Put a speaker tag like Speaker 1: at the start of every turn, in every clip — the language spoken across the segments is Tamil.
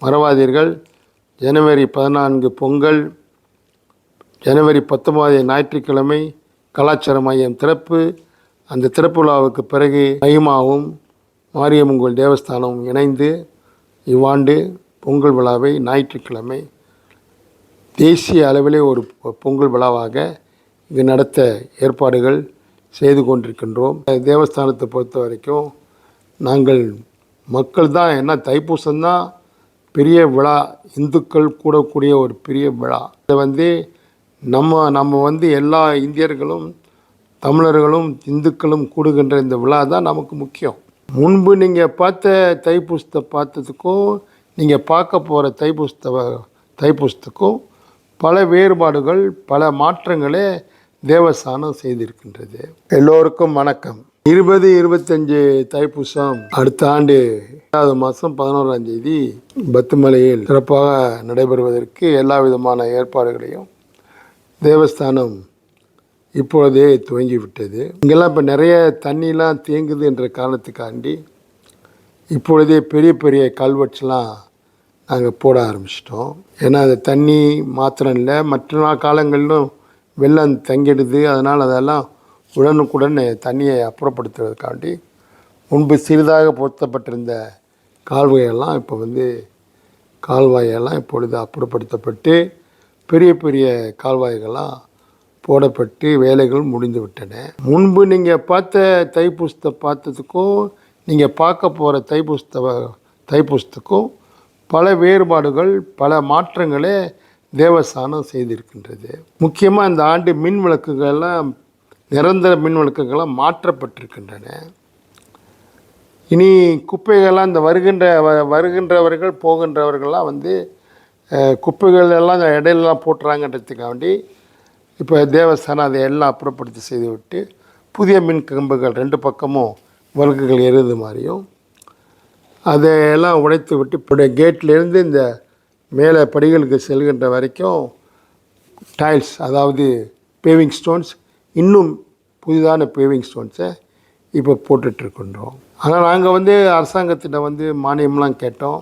Speaker 1: மறவாதீர்கள். ஜனவரி பதினான்கு பொங்கல் ஜனவரி பத்தொன்பது ஞாயிற்றுக்கிழமை கலாச்சார மையம் திறப்பு. அந்த திறப்பு விழாவுக்கு பிறகு மகிமாவும் மாரியம்மன் தேவஸ்தானமும் இணைந்து இவ்வாண்டு பொங்கல் விழாவை ஞாயிற்றுக்கிழமை தேசிய அளவிலே ஒரு பொ- பொங்கல் விழாவாக இங்கு நடத்த ஏற்பாடுகள் செய்து கொண்டிருக்கின்றோம். தேவஸ்தானத்தை பொறுத்த வரைக்கும் நாங்கள் மக்கள் தான் என்ன தைப்பூசம்தான் பெரிய விழா இந்துக்கள் கூடக்கூடிய ஒரு பெரிய விழா. இதை வந்து நம்ம நம்ம வந்து எல்லா இந்தியர்களும் தமிழர்களும் இந்துக்களும் கூடுகின்ற இந்த விழா தான் நமக்கு முக்கியம். முன்பு நீங்கள் பார்த்த தைப்பூசத்தை பார்த்ததுக்கும் நீங்கள் பார்க்க போகிற தைப்பூசத்தை தைப்பூசத்துக்கும் பல வேறுபாடுகள் பல மாற்றங்களே தேவஸ்தானம் செய்திருக்கின்றது. எல்லோருக்கும் வணக்கம். இருபது இருபத்தஞ்சு தைப்பூசம் அடுத்த ஆண்டு ஏழாவது மாதம் பதினோராம் தேதி பத்துமலையில் சிறப்பாக நடைபெறுவதற்கு எல்லா விதமான ஏற்பாடுகளையும் தேவஸ்தானம் இப்பொழுதே துவங்கிவிட்டது. இங்கெல்லாம் இப்போ நிறைய தண்ணிலாம் தேங்குது என்ற காரணத்துக்காண்டி இப்பொழுதே பெரிய பெரிய கல்வெட்டுலாம் நாங்கள் போட ஆரம்பிச்சிட்டோம். ஏன்னா அந்த தண்ணி மாத்திரம் இல்லை மற்ற நாள் காலங்களிலும் வெள்ளம் தங்கிடுது. அதனால் அதெல்லாம் உடனுக்குடன் தண்ணியை அப்புறப்படுத்துவதற்காண்டி முன்பு சிறிதாக பொருத்தப்பட்டிருந்த கால்வாயெல்லாம் இப்போ வந்து கால்வாயெல்லாம் இப்பொழுது அப்புறப்படுத்தப்பட்டு பெரிய பெரிய கால்வாய்கள்லாம் போடப்பட்டு வேலைகள் முடிந்து விட்டன முன்பு நீங்கள் பார்த்த தைப்பூசத்தை பார்த்ததுக்கும் நீங்கள் பார்க்க போகிற தைப்பூசத்தை தைப்பூசத்துக்கும் பல வேறுபாடுகள் பல மாற்றங்களே தேவஸ்தானம் செய்திருக்கின்றது. முக்கியமாக இந்த ஆண்டு மின் விளக்குகள்லாம் நிரந்தர மின் விளக்குகள்லாம் மாற்றப்பட்டிருக்கின்றன. இனி குப்பைகள்லாம் இந்த வருகின்ற வ- வருகின்றவர்கள் போகின்றவர்கள்லாம் வந்து குப்பைகள் எல்லாம் இந்த இடையிலலாம் போட்டுறாங்கன்றதுக்காண்டி இப்போ தேவஸ்தானம் அதை எல்லாம் அப்புறப்படுத்தி செய்துவிட்டு புதிய மின் கம்புகள் ரெண்டு பக்கமும் வழக்குகள் எருது மாதிரியும் அதையெல்லாம் உடைத்து விட்டு இப்போ கேட்லேருந்து இந்த மேலே படிகளுக்கு செல்கின்ற வரைக்கும் டைல்ஸ் அதாவது பேவிங் ஸ்டோன்ஸ் இன்னும் புதிதான பேவிங் ஸ்டோன்ஸை இப்போ போட்டுட்ருக்கின்றோம். ஆனால் நாங்கள் வந்து அரசாங்கத்திட்ட வந்து மானியம்லாம் கேட்டோம்.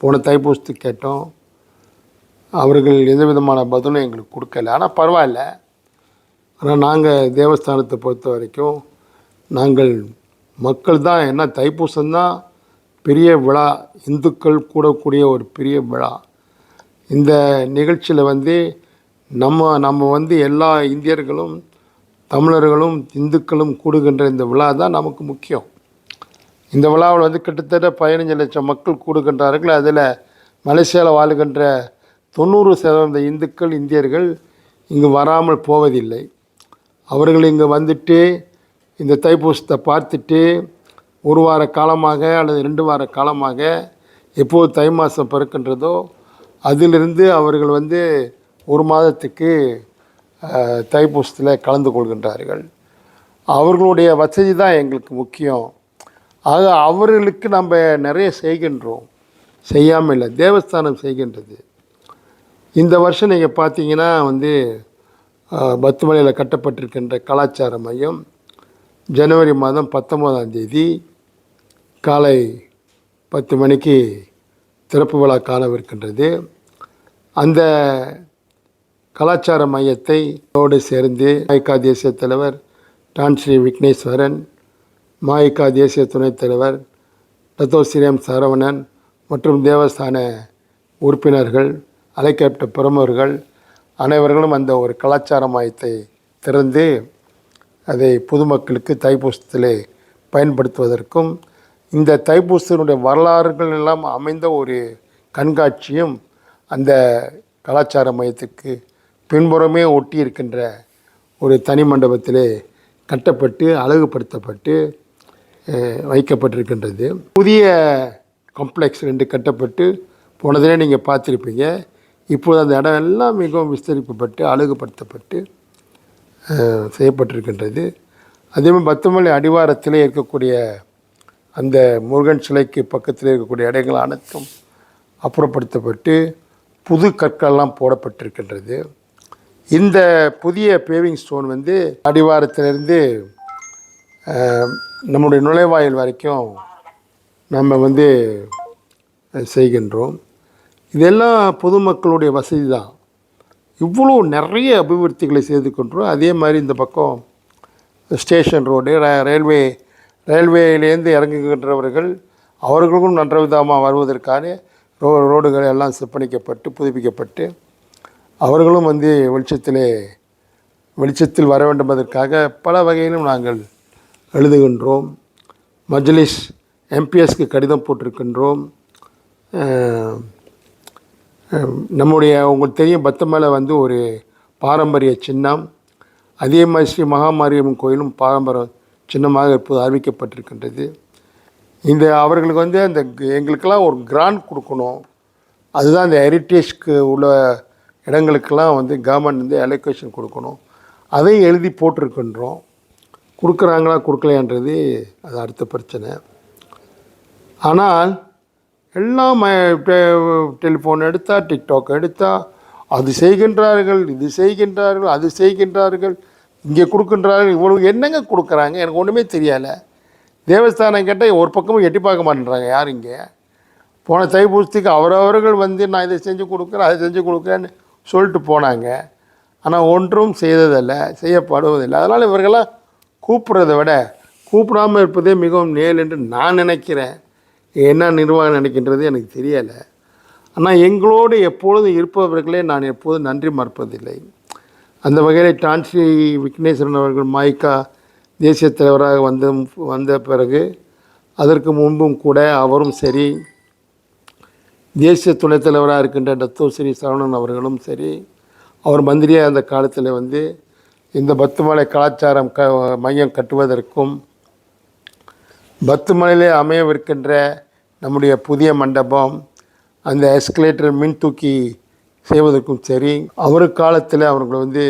Speaker 1: போன தைப்பூசத்துக்கு கேட்டோம். அவர்கள் எந்த விதமான பதிலும் எங்களுக்கு கொடுக்கல. ஆனால் பரவாயில்ல. ஆனால் நாங்கள் தேவஸ்தானத்தை பொறுத்த வரைக்கும் நாங்கள் மக்கள் தான். என்ன தைப்பூசம்தான் பெரிய விழா. இந்துக்கள் கூடக்கூடிய ஒரு பெரிய விழா. இந்த நிகழ்ச்சியில் வந்து நம்ம நம்ம வந்து எல்லா இந்தியர்களும் தமிழர்களும் இந்துக்களும் கூடுகின்ற இந்த விழா தான் நமக்கு முக்கியம். இந்த விழாவில் வந்து கிட்டத்தட்ட பதினஞ்சு லட்சம் மக்கள் கூடுகின்றார்கள். அதில் மலேசியாவில் வாழுகின்ற தொண்ணூறு சதவீத இந்துக்கள் இந்தியர்கள் இங்கு வராமல் போவதில்லை. அவர்கள் இங்கே வந்துட்டு இந்த தைப்பூசத்தை பார்த்துட்டு ஒரு வார காலமாக அல்லது ரெண்டு வார காலமாக எப்போது தை மாதம் பிறக்கின்றதோ அதிலிருந்து அவர்கள் வந்து ஒரு மாதத்துக்கு தைப்பூசத்தில் கலந்து கொள்கின்றார்கள். அவர்களுடைய வசதி தான் எங்களுக்கு முக்கியம். ஆக அவர்களுக்கு நம்ம நிறைய செய்கின்றோம். செய்யாமல் இல்லை தேவஸ்தானம் செய்கின்றது. இந்த வருஷம் நீங்கள் பார்த்தீங்கன்னா வந்து பத்துமலையில் கட்டப்பட்டிருக்கின்ற கலாச்சார மையம் ஜனவரி மாதம் பத்தொம்போதாம் தேதி காலை பத்து மணிக்கு திறப்பு விழா காணவிருக்கின்றது. அந்த கலாச்சார மையத்தை தோடு சேர்ந்து மாய்கா தேசிய தலைவர் டான் ஸ்ரீ விக்னேஸ்வரன் மாயக்கா தேசிய துணைத் தலைவர் ரத்தோசிரியம் சரவணன் மற்றும் தேவஸ்தான உறுப்பினர்கள் அழைக்கப்பட்ட பிரமுகர்கள் அனைவர்களும் அந்த ஒரு கலாச்சார மையத்தை திறந்து அதை பொதுமக்களுக்கு தைப்பூசத்திலே பயன்படுத்துவதற்கும் இந்த தைப்பூசத்தினுடைய வரலாறுகள் எல்லாம் அமைந்த ஒரு கண்காட்சியும் அந்த கலாச்சார மையத்துக்கு பின்புறமே ஒட்டி இருக்கின்ற ஒரு தனி மண்டபத்திலே கட்டப்பட்டு அழகுபடுத்தப்பட்டு வைக்கப்பட்டிருக்கின்றது. புதிய காம்ப்ளெக்ஸ் ரெண்டு கட்டப்பட்டு போனதிலே நீங்கள் பார்த்துருப்பீங்க. இப்போது அந்த இடம் எல்லாம் மிகவும் விஸ்தரிக்கப்பட்டு அழகுபடுத்தப்பட்டு செய்யப்பட்டிருக்கின்றது. அதேமாதிரி பத்துமலை அடிவாரத்திலே இருக்கக்கூடிய அந்த முருகன் சிலைக்கு பக்கத்தில் இருக்கக்கூடிய இடங்கள் அனைத்தும் அப்புறப்படுத்தப்பட்டு புது கற்கள்லாம் போடப்பட்டிருக்கின்றது. இந்த புதிய பேவிங் ஸ்டோன் வந்து அடிவாரத்திலிருந்து நம்முடைய நுழைவாயில் வரைக்கும் நம்ம வந்து செய்கின்றோம். இதெல்லாம் பொதுமக்களுடைய வசதி தான். இவ்வளோ நிறைய அபிவிருத்திகளை செய்து கொண்டோம் அதே மாதிரி இந்த பக்கம் ஸ்டேஷன் ரோடு ர- ரயில்வே ரயில்வேலேருந்து இறங்குகின்றவர்கள் அவர்களுக்கும் நன்ற விதமாக வருவதற்கான ரோ ரோடுகள் எல்லாம் செப்பணிக்கப்பட்டு புதுப்பிக்கப்பட்டு அவர்களும் வந்து வெளிச்சத்திலே வெளிச்சத்தில் வர வேண்டும் என்பதற்காக பல வகையிலும் நாங்கள் எழுதுகின்றோம். மஜ்லிஸ் எம்பிஎஸ்க்கு கடிதம் போட்டிருக்கின்றோம். நம்முடைய உங்களுக்கு தெரியும் பத்தமலை வந்து ஒரு பாரம்பரிய சின்னம். அதே மாதிரி ஸ்ரீ மகாமாரியம்மன் கோயிலும் பாரம்பரிய சின்னமாக இப்போது அறிவிக்கப்பட்டிருக்கின்றது. இந்த அவர்களுக்கு வந்து அந்த க- எங்களுக்கெல்லாம் ஒரு கிராண்ட் கொடுக்கணும். அதுதான் அந்த ஹெரிட்டேஜ்க்கு உள்ள இடங்களுக்கெல்லாம் வந்து கவர்மெண்ட் வந்து அலோகேஷன் கொடுக்கணும். அதையும் எழுதி போட்டிருக்கின்றோம். கொடுக்குறாங்களா கொடுக்கலையான்றது அது அடுத்த பிரச்சனை. ஆனால் எல்லாம் டெலிஃபோன் எடுத்தால் டிக்டாக் எடுத்தால் அது செய்கின்றார்கள் இது செய்கின்றார்கள் அது செய்கின்றார்கள் இங்கே கொடுக்கின்றார்கள் இவ்வளவு என்னங்க கொடுக்குறாங்க? எனக்கு ஒன்றுமே தெரியலை தேவஸ்தானம் கேட்டால் ஒரு பக்கமும் எட்டி பார்க்க மாட்டேன்றாங்க யார் இங்கே. போன தைப்பூசத்துக்கு அவரவர்கள் வந்து நான் இதை செஞ்சு கொடுக்குறேன் அதை செஞ்சு கொடுக்குறேன்னு சொல்லிட்டு போனாங்க. ஆனால் ஒன்றும் செய்ததில்லை செய்யப்படுவதில்லை. அதனால் இவர்களாம் கூப்பிட்றத விட கூப்பிடாமல் இருப்பதே மிகவும் நேல் என்று நான் நினைக்கிறேன். என்ன நிர்வாகம் நினைக்கின்றது எனக்கு தெரியலை. ஆனால் எங்களோடு எப்பொழுதும் இருப்பவர்களே நான் எப்போதும் நன்றி மறப்பதில்லை. அந்த வகையில் டான்ஸ்ரீ விக்னேஸ்வரன் அவர்கள் மாய்க்கா தேசிய தலைவராக வந்த வந்த பிறகு அதற்கு முன்பும் கூட அவரும் சரி தேசிய துணைத் தலைவராக இருக்கின்ற டத்தோ ஸ்ரீ சரவணன் அவர்களும் சரி அவர் மந்திரியாக அந்த காலத்தில் வந்து இந்த பத்துமலை கலாச்சாரம் க மையம் கட்டுவதற்கும் பத்துமலையிலே அமையவிருக்கின்ற நம்முடைய புதிய மண்டபம் அந்த எஸ்கலேட்டர் மின் தூக்கி செய்வதற்கும் சரி அவர் காலத்தில் அவர்கள் வந்து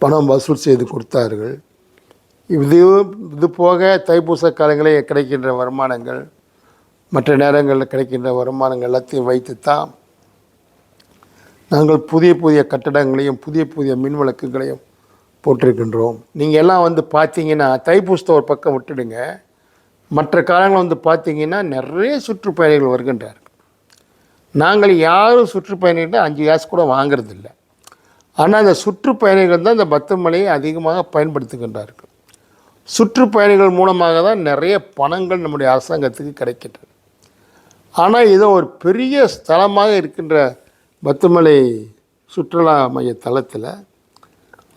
Speaker 1: பணம் வசூல் செய்து கொடுத்தார்கள். இது இது போக தைப்பூச காலங்களில் கிடைக்கின்ற வருமானங்கள் மற்ற நேரங்களில் கிடைக்கின்ற வருமானங்கள் எல்லாத்தையும் வைத்து தான் நாங்கள் புதிய புதிய கட்டடங்களையும் புதிய புதிய மின் விளக்குகளையும் போட்டிருக்கின்றோம். நீங்கள் எல்லாம் வந்து பார்த்தீங்கன்னா தைப்பூசத்தை ஒரு பக்கம் விட்டுடுங்க. மற்ற காலங்கள் வந்து பார்த்தீங்கன்னா நிறைய சுற்றுப்பயணிகள் வருகின்றார்கள். நாங்கள் யாரும் சுற்றுப்பயணிகிட்ட அஞ்சு காசு கூட வாங்குறதில்ல. ஆனால் அந்த சுற்றுப்பயணிகள் தான் இந்த பத்தமலையை அதிகமாக பயன்படுத்துகின்றார்கள். சுற்றுப்பயணிகள் மூலமாக தான் நிறைய பணங்கள் நம்முடைய அரசாங்கத்துக்கு கிடைக்கின்றது ஆனால் இது ஒரு பெரிய ஸ்தலமாக இருக்கின்ற பத்துமலை சுற்றுலா மைய தளத்தில்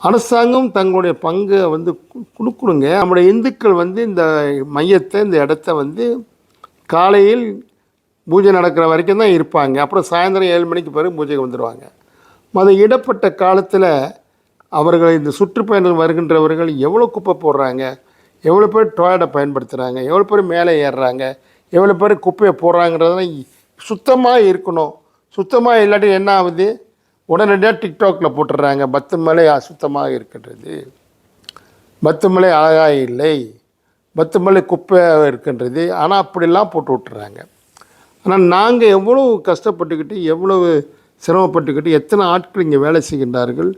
Speaker 1: அரசாங்கம் தங்களுடைய பங்கை வந்து கு- கொடுக்கணுங்க. நம்முடைய இந்துக்கள் வந்து இந்த மையத்தை இந்த இடத்த வந்து காலையில் பூஜை நடக்கிற வரைக்கும் தான் இருப்பாங்க. அப்புறம் சாயந்தரம் ஏழு மணிக்கு பிறகு பூஜைக்கு வந்துடுவாங்க அது இடப்பட்ட காலத்தில் அவர்கள் இந்த சுற்றுப்பயணிகள் வருகின்றவர்கள் எவ்வளோ குப்பை போடுறாங்க எவ்வளோ பேர் டொயலை பயன்படுத்துகிறாங்க எவ்வளோ பேர் மேலே ஏறுறாங்க எவ்வளோ பேர் குப்பையை போடுறாங்கிறதெல்லாம் சுத்தமாக இருக்கணும். சுத்தமாக இல்லாட்டி என்ன ஆகுது? உடனடியாக டிக்டாக்ல போட்டுடுறாங்க. பத்து மலை அசுத்தமாக இருக்கின்றது. பத்து மலை அழகாக இல்லை. பத்து மலை குப்பையாக இருக்கின்றது. ஆனால் அப்படிலாம் போட்டு விட்டுறாங்க. ஆனால் நாங்கள் எவ்வளவு கஷ்டப்பட்டுக்கிட்டு எவ்வளவு சிரமப்பட்டுக்கிட்டு எத்தனை ஆட்கள் இங்கே வேலை செய்கின்றார்கள்?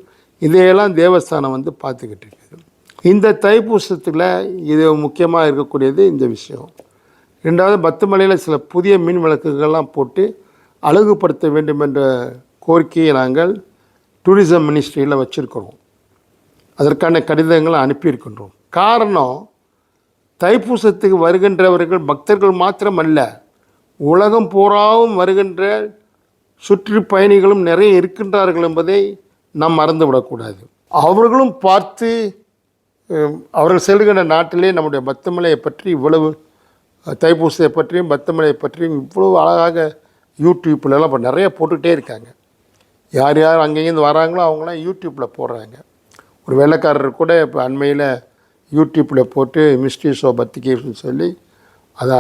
Speaker 1: இதையெல்லாம் தேவஸ்தானம் வந்து பார்த்துக்கிட்டு இருக்குது. இந்த தைப்பூசத்தில் இது முக்கியமாக இருக்கக்கூடியது இந்த விஷயம். ரெண்டாவது பத்துமலையில் சில புதிய மின் விளக்குகள்லாம் போட்டு அழகுபடுத்த வேண்டும் என்ற கோரிக்கையை நாங்கள் டூரிசம் மினிஸ்ட்ரியில் வச்சுருக்கிறோம். அதற்கான கடிதங்களை அனுப்பியிருக்கின்றோம். காரணம் தைப்பூசத்துக்கு வருகின்றவர்கள் பக்தர்கள் மாத்திரம் அல்ல உலகம் பூராவும் வருகின்ற சுற்றுப்பயணிகளும் நிறைய இருக்கின்றார்கள் என்பதை நாம் மறந்துவிடக்கூடாது. அவர்களும் பார்த்து அவர்கள் செல்கின்ற நாட்டிலே நம்முடைய பத்துமலையை பற்றி இவ்வளவு தைப்பூசத்தை பற்றியும் பத்தமலையை பற்றியும் இவ்வளோ அழகாக யூடியூப்லலாம் இப்போ நிறைய போட்டுக்கிட்டே இருக்காங்க. யார் யார் அங்கேருந்து வராங்களோ அவங்களாம் யூடியூப்பில் போடுறாங்க. ஒரு வேலைக்காரர் கூட இப்போ அண்மையில் யூடியூப்பில் போட்டு மிஸ்ட்ரி ஷோ பத்திகேஷன் சொல்லி அதை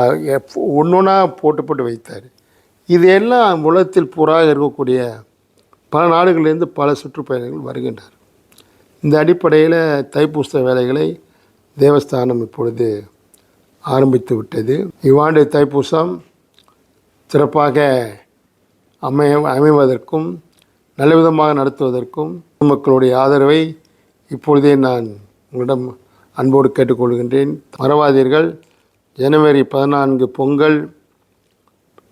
Speaker 1: ஒன்று ஒன்றா போட்டு போட்டு வைத்தார். இது எல்லாம் உலகத்தில் பூராக இருக்கக்கூடிய பல நாடுகளிலிருந்து பல சுற்றுப்பயணிகள் வருகின்றனர் இந்த அடிப்படையில் தைப்பூச வேலைகளை தேவஸ்தானம் இப்பொழுது ஆரம்பித்து விட்டது. இவ்வாண்டு தைப்பூசம் சிறப்பாக அமைய அமைவதற்கும் நல்லவிதமாக நடத்துவதற்கும் மக்களுடைய ஆதரவை இப்பொழுதே நான் உங்களிடம் அன்போடு கேட்டுக்கொள்கின்றேன். மறவாதீர்கள். ஜனவரி பதினான்கு பொங்கல்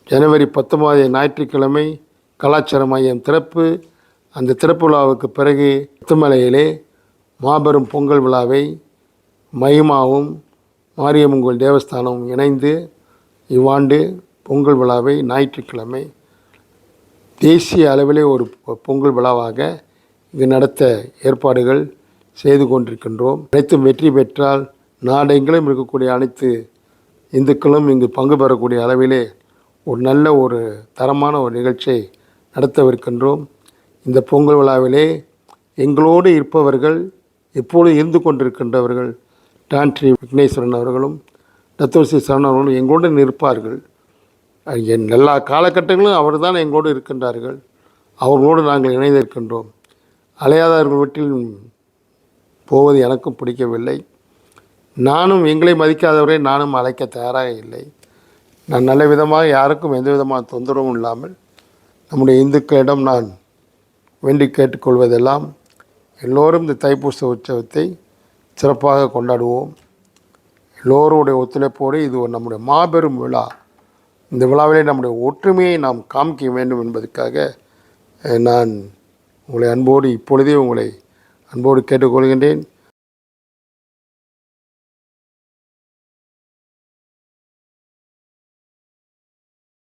Speaker 1: ஜனவரி பத்தொன்பது ஞாயிற்றுக்கிழமை கலாச்சார மையம் திறப்பு. அந்த திறப்பு விழாவுக்கு பிறகு முத்துமலையிலே மாபெரும் பொங்கல் விழாவை மகிமாவும் மாரியம்மன் தேவஸ்தானம் இணைந்து இவ்வாண்டு பொங்கல் விழாவை ஞாயிற்றுக்கிழமை தேசிய அளவிலே ஒரு பொ- பொங்கல் விழாவாக இங்கு நடத்த ஏற்பாடுகள் செய்து கொண்டிருக்கின்றோம். அனைத்தும் வெற்றி பெற்றால் நாடெங்கிலும் இருக்கக்கூடிய அனைத்து இந்துக்களும் இங்கு பங்கு பெறக்கூடிய அளவிலே ஒரு நல்ல ஒரு தரமான ஒரு நிகழ்ச்சியை நடத்தவிருக்கின்றோம். இந்த பொங்கல் விழாவிலே எங்களோடு இருப்பவர்கள் எப்பொழுதும் இருந்து கொண்டிருக்கின்றவர்கள் டான்ட்ரி விக்னேஸ்வரன் அவர்களும் தத்துவசி சரண் அவர்களும் எங்களோடு நிற்பார்கள். என் எல்லா காலகட்டங்களும் அவர் தான் எங்களோடு இருக்கின்றார்கள். அவர்களோடு நாங்கள் இணைந்திருக்கின்றோம். அலையாதவர்கள் வீட்டில் போவது எனக்கும் பிடிக்கவில்லை. நானும் எங்களை மதிக்காதவரை நானும் அழைக்க தயாராக இல்லை. நான் நல்ல விதமாக யாருக்கும் எந்த விதமான தொந்தரவும் இல்லாமல் நம்முடைய இந்துக்களிடம் நான் வேண்டி கேட்டுக்கொள்வதெல்லாம் எல்லோரும் இந்த தைப்பூச உற்சவத்தை சிறப்பாக கொண்டாடுவோம். எல்லோருடைய ஒத்துழைப்போடு இது ஒரு நம்முடைய மாபெரும் விழா. இந்த விழாவிலே நம்முடைய ஒற்றுமையை நாம் காமிக்க வேண்டும் என்பதற்காக நான் உங்களை அன்போடு இப்பொழுதே உங்களை அன்போடு கேட்டுக்கொள்கின்றேன்.